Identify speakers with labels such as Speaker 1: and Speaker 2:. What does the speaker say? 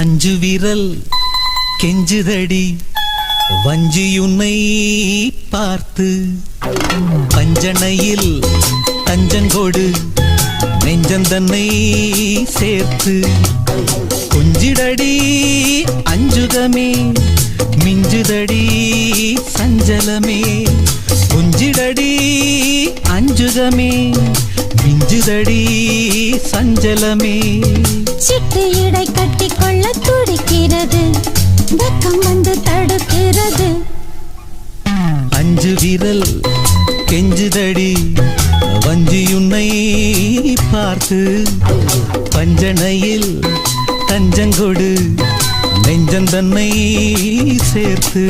Speaker 1: அஞ்சு விரல் கெஞ்சுதடி. வஞ்சியுன்னை பார்த்து பஞ்சனையில் தஞ்சங்கோடு நெஞ்சந்தன்னை சேர்த்து கொஞ்சிடடி அஞ்சுகமே மிஞ்சுதடி சஞ்சலமே. கொஞ்சிடடி அஞ்சுகமே மிஞ்சுதடி சஞ்சலமே.
Speaker 2: பார்த்து இடை கட்டி கொள்ள துடிக்கிறது. வெக்கம் வந்து தடுக்கிறது.
Speaker 1: அஞ்சு விரல் கெஞ்சுதடி வஞ்சியுன்னை பார்த்து. பஞ்சனையில் தஞ்சங்கொடு நெஞ்சந்தன்னை சேர்த்து.